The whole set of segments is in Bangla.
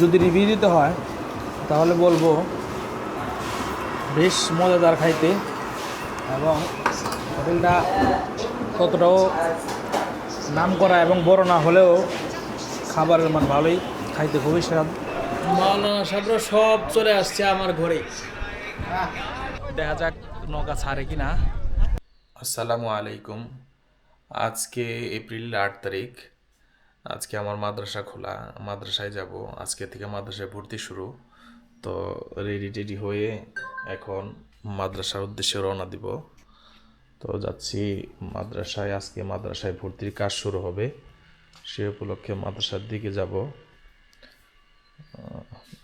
যদি রিভিউ দিতে হয় তাহলে বলব বেশ মজাদার খাইতে এবং হোটেলটা ততটাও নাম করা এবং বড় না হলেও খাবারের মান ভালোই খাইতে খুবই স্বাদ। মাওলানা সাহেবরা সব চলে আসছে আমার ঘরে। দেখা যাক নৌকা ছাড়ে কি না আসসালামু আলাইকুম। আজকে এপ্রিল আট তারিখ। আজকে আমার মাদ্রাসা খোলা, মাদ্রাসায় যাব। আজকে থেকে মাদ্রাসায় ভর্তি শুরু। তো রেডি টেডি হয়ে এখন মাদ্রাসার উদ্দেশ্যে রওনা দিব। তো যাচ্ছি মাদ্রাসায়। আজকে মাদ্রাসায় ভর্তির কাজ শুরু হবে। সে উপলক্ষে মাদ্রাসার দিকে যাব।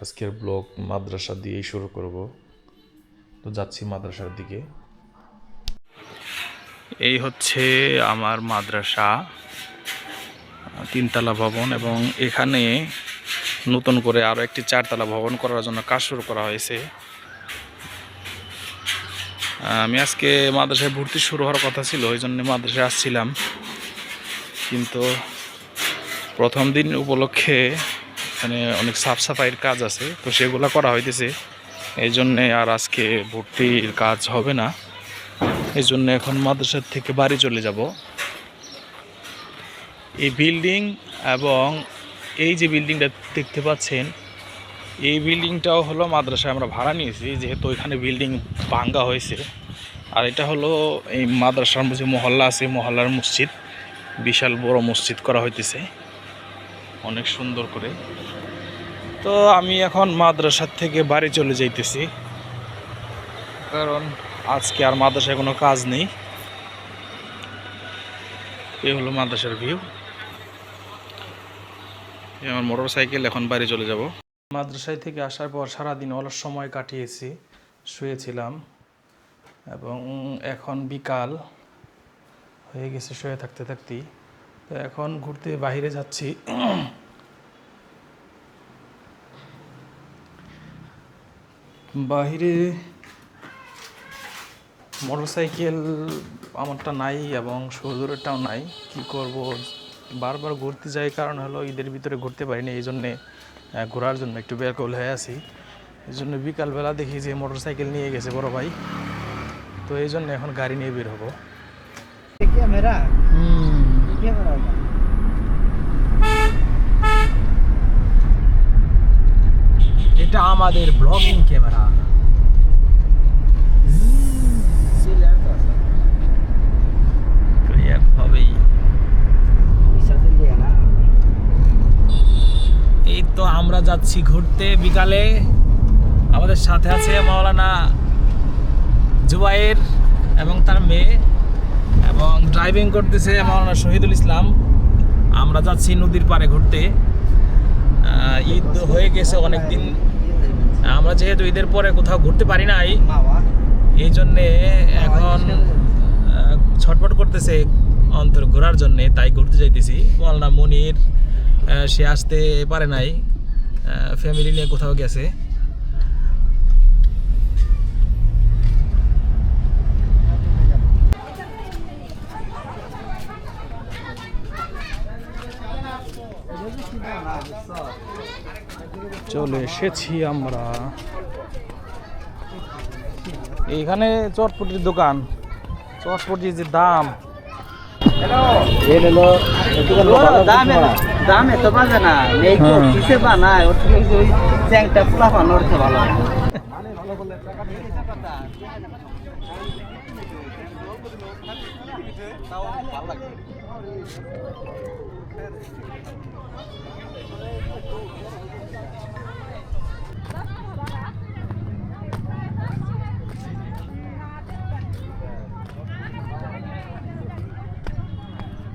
আজকের ব্লগ মাদ্রাসা দিয়েই শুরু করব। তো যাচ্ছি মাদ্রাসার দিকে। এই হচ্ছে আমার মাদ্রাসা। তিনতলা ভবন এবং এখানে নতুন করে আরও একটি চারতলা ভবন করার জন্য কাজ শুরু করা হয়েছে। আমি আজকে মাদ্রাসায় ভর্তি শুরু হওয়ার কথা ছিল ওই জন্য মাদ্রাসায় আসছিলাম। কিন্তু প্রথম দিন উপলক্ষে এখানে অনেক সাফ সাফাইয়ের কাজ আছে, তো সেগুলো করা হইতেছে। এই জন্যে আর আজকে ভর্তির কাজ হবে না। এই জন্য এখন মাদ্রাসার থেকে বাড়ি চলে যাব। এই বিল্ডিং এবং এই যে বিল্ডিংটা দেখতে পাচ্ছেন, এই বিল্ডিংটাও হলো মাদ্রাসায় আমরা ভাড়া নিয়েছি, যেহেতু এখানে বিল্ডিং ভাঙ্গা হয়েছে। আর এটা হলো এই মাদ্রাসার যে মহল্লা আছে মহল্লার মসজিদ। বিশাল বড় মসজিদ করা হইতেছে। অনেক সুন্দর করে। তো আমি এখন মাদ্রাসার থেকে বাড়ি চলে যাইতেছি। কারণ আজকে আর মাদ্রাসায় কোনো কাজ নেই। এই হলো মাদ্রাসার ভিউ আমার মোটর সাইকেল এখন বাড়ি চলে যাব। মাদ্রাসায় থেকে আসার পর সারাদিন অলস সময় কাটিয়েছি, শুয়েছিলাম এবং এখন বিকাল হয়ে গেছে শুয়ে থাকতে থাকতেই। তো এখন ঘুরতে বাইরে যাচ্ছি। বাইরে মোটরসাইকেল আমারটা নাই এবং সজুরেরটাও নাই, কি করব? বারবার ঘুরতে যাই কারণ হলো ঈদের ভিতরে ঘুরতে পারিনি এই জন্যে ঘোরার জন্য একটু ব্যাকুল হয়ে আছি। এই জন্য বিকালবেলা দেখি যে মোটরসাইকেল নিয়ে গেছে বড় ভাই। তো এই জন্য এখন গাড়ি নিয়ে বের হব। ক্যামেরা? ক্যামেরা এটা আমাদের ব্লগিং ক্যামেরা। তো আমরা যাচ্ছি ঘুরতে বিকালে। আমাদের সাথে আছে মাওলানা জুবাইর এবং তার মেয়ে এবং ড্রাইভিং করতেছে মাওলানা শহীদুল ইসলাম। আমরা যাচ্ছি নদীর পাড়ে ঘুরতে। ঈদ হয়ে গেছে অনেক দিন আমরা যেহেতু ঈদের পরে কোথাও ঘুরতে পারি নাই, এই জন্যে এখন ছটফট করতেছে অন্তর ঘোরার জন্যে, তাই ঘুরতে যাইতেছি। মাওলানা মনির সে আসতে পারে নাই। ফ্যামিলি নিয়ে কোথাও গেছে। চলে এসেছি আমরা। এইখানে চটপটির দোকান। চটপটির যে দাম। দাম দাম এত বাজে না হ্যাঁ। কিসে বানায় ওর থেকে ওই চ্যাংটা পোলা ভালো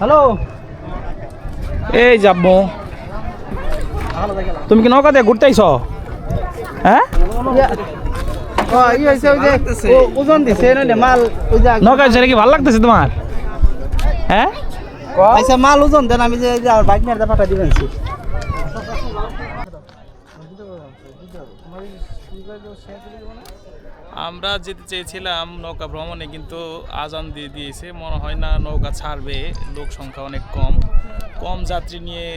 হ্যালো। এই যাব। তুমি কি নৌকা দিয়ে ঘুরতে আইছ? হ্যাঁ? ওজন দিছে মাল নৌকা কি ভালো লাগতেছে তোমার? হ্যাঁ? মাল ওজন দেন, আমি যে বাইক নিয়ে পাঠা দিবেন আমরা যেতে চেয়েছিলাম নৌকা ভ্রমণে, কিন্তু আজান দিয়ে দিয়েছে। মনে হয় না নৌকা ছাড়বে, লোক সংখ্যা অনেক কম। কম যাত্রী নিয়ে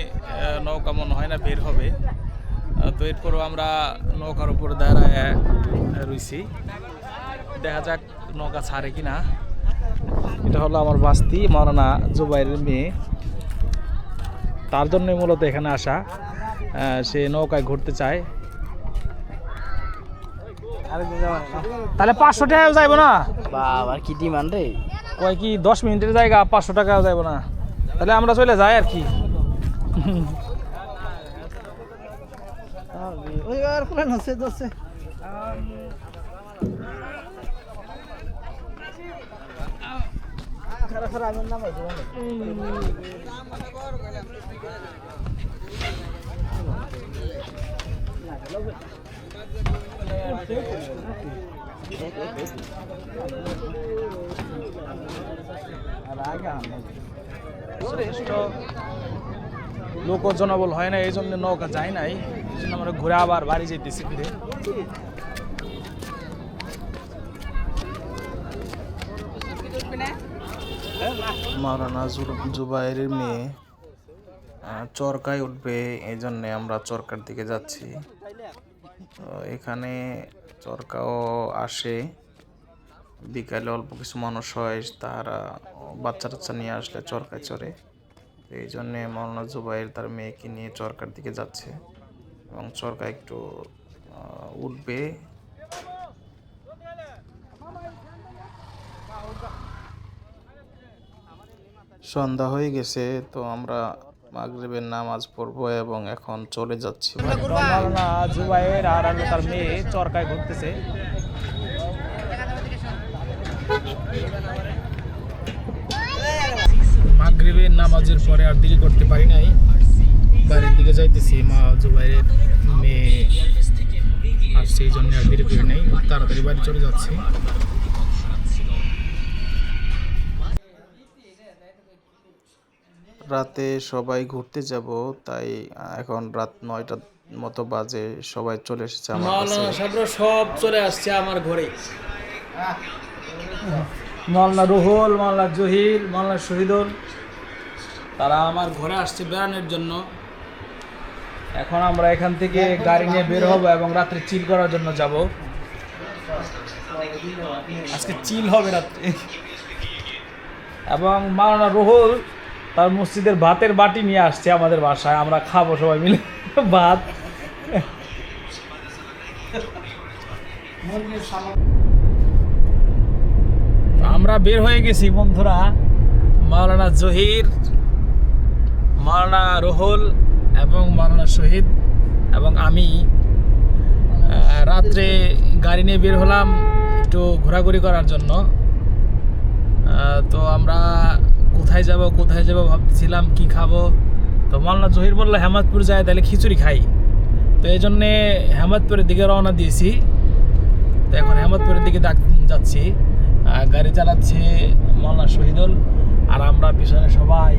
নৌকা মনে হয় না বের হবে। তো এরপরও আমরা নৌকার উপর দাঁড়ায় রইছি। দেখা যাক নৌকা ছাড়ে কি না এটা হলো আমার বাস্তি মরানা জুবাইরের মেয়ে। তার জন্যই মূলত এখানে আসা। সে নৌকায় ঘুরতে চায়। তাহলে পাঁচশো টাকাও যাইব না? বাবা কি ডিমান্ড রে? কয় কি দশ মিনিটের জায়গা পাঁচশো টাকাও যাইব না? তাহলে আমরা চলে যাই আর কি। ওই আর শ্রেষ্ঠ লোক জনবল হয় না, এই জন্য নৌকা যায় নাই। এই জন্য আমরা ঘুরে আবার বাড়ি যেতেছি ফিরে। মারানা জুবাইরের মেয়ে চরকায় উঠবে, এই জন্যে আমরা চরকার দিকে যাচ্ছি। তো এখানে চরকাও আসে। বিকালে অল্প কিছু মানুষ হয় তারা বাচ্চা টাচ্চা নিয়ে আসলে চরকায় চড়ে। এই জন্যে মৌলানা জুবাইর তার মেয়েকে নিয়ে চরকার দিকে যাচ্ছে এবং চরকা একটু উঠবে। সন্ধ্যা হয়ে গেছে, তো আমরা মাগরিবের নামাজ পড়ব এবং এখন চলে যাচ্ছি। জুবাইর আর আমি তার মেয়ে চরকায় ঘুরতেছে। মাগরিবের নামাজের পরে আর দেরি করতে পারি নাই। বাড়ির দিকে যাইতেছি মা জুবাইরের মেয়ে আর সেই জন্য আর দেরি করি নাই। তাড়াতাড়ি বাড়ি চলে যাচ্ছি। রাতে সবাই ঘুরতে যাব তাই এখন রাত নয়টার মতো বাজে সবাই চলে এসেছে আমার কাছে। সব চলে আসছে আমার ঘরে। মালনা রুহুল মালনা জহির মালনা শহীদুল। তারা আমার ঘরে আসছে বেড়ানোর জন্য। এখন আমরা এখান থেকে গাড়ি নিয়ে বের হব এবং রাত্রে চিল করার জন্য যাব। আজকে চিল হবে রাত্রে। এবং মাওলানা রুহুল তার মসজিদের ভাতের বাটি নিয়ে আসছে আমাদের বাসায়, আমরা খাব সবাই মিলে ভাত। আমরা বের হয়ে গেছি বন্ধুরা, মাওলানা জহির, মাওলানা রুহুল এবং মাওলানা শহীদ এবং আমি। রাত্রে গাড়ি নিয়ে বের হলাম একটু ঘোরাঘুরি করার জন্য। তো আমরা কোথায় যাব কোথায় যাব ভাবছিলাম, কি খাব? তো মাওলানা জহির বলল, হেমাদপুর যায়, তাহলে খিচুড়ি খাই। তো এই জন্যে হেমাদপুরের দিকে রওনা দিয়েছি। তো এখন হেমাদপুরের দিকে যাচ্ছি। গাড়ি চালাচ্ছে মাওলানা শহীদুল। আর আমরা পিছনে সবাই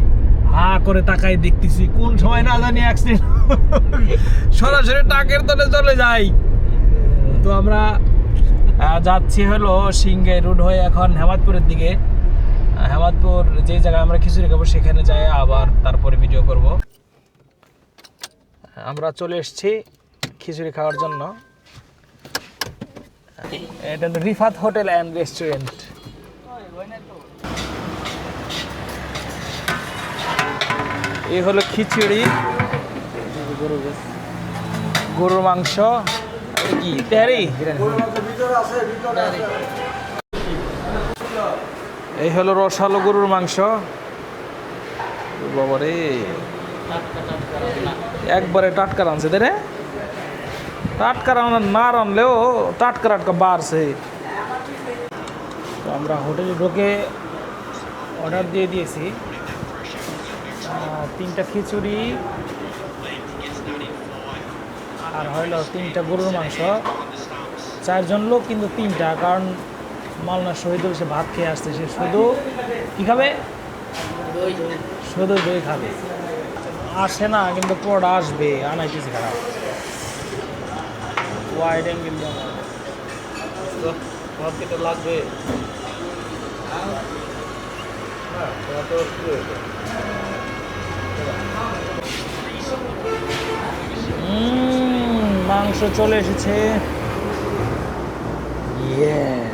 হা করে তাকাই দেখতেছি, কোন সময় না জানি অ্যাক্সিডেন্ট সরাসরি টাকের তলে চলে যাই। তো আমরা যাচ্ছি হলো সিংগাই রোড হয়ে এখন হেমাদপুরের দিকে। হেমাদপুর যে জায়গায় আমরা খিচুড়ি খাব সেখানে যাই আবার তারপরে ভিডিও করব। আমরা চলে এসেছি খিচুড়ি খাওয়ার জন্য। এটা হলো রিফাত হোটেল অ্যান্ড রেস্টুরেন্ট। এই হলো খিচুড়ি। গরুর মাংস। কি? তেহারি। এই হলো রসালো গরুর মাংস। বাবারে একবারে টাটকা রাঁধছে, তাই রে টাটকা রান্না না রানলেও টাটকা টাটকা বাড়ছে। তো আমরা হোটেলে ঢুকে অর্ডার দিয়ে দিয়েছি। তিনটা খিচুড়ি আর হইল তিনটা গরুর মাংস। চারজন লোক কিন্তু তিনটা, কারণ মালনা শহীদুল সে ভাত খেয়ে আসছে, সে শুধু কী খাবে? শুধু দই খাবে। আসে না, কিন্তু পড়া আসবে, আনাইতেছে খারাপ। ওয়াইড অ্যাঙ্গেল লাগবে মাংস চলে এসেছে। ইয়েস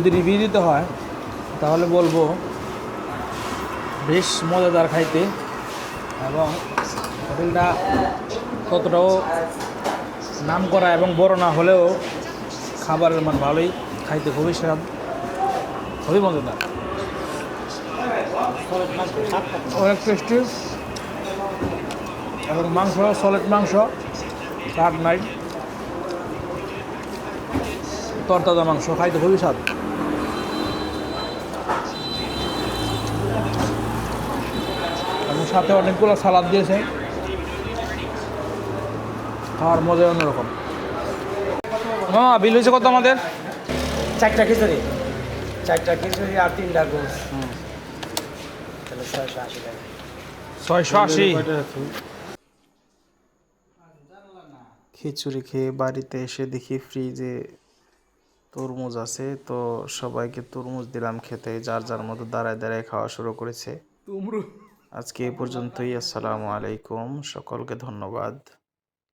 যদি রিভিউ দিতে হয়, তাহলে বলব বেশ মজাদার খাইতে এবং হোটেলটা ততটাও নাম করা এবং বড় না হলেও খাবারের মান ভালোই, খাইতে খুবই স্বাদ, খুবই মজাদার। অনেক টেস্টি এবং মাংস সলিড মাংস কাঠ নাই তরতাজা মাংস, খাইতে খুবই স্বাদ এবং সাথে অনেকগুলো সালাদ দিয়েছে। খাওয়ার মজা অন্যরকম। মামা বিল হয়েছে কত আমাদের? চারটা খিচুড়ি। চারটা খিচুড়ি আর তিনটা গোস তাহলে ছয়শো আশি টাকা। ছয়শো আশি? খিচুড়ি খেয়ে বাড়িতে এসে দেখি ফ্রিজে তরমুজ আছে তো সবাইকে তরমুজ দিলাম খেতে যার যার মতো দাঁড়ায় দাঁড়ায় খাওয়া শুরু করেছে। আজকে এই পর্যন্তই। আসসালামু আলাইকুম। সকলকে ধন্যবাদ।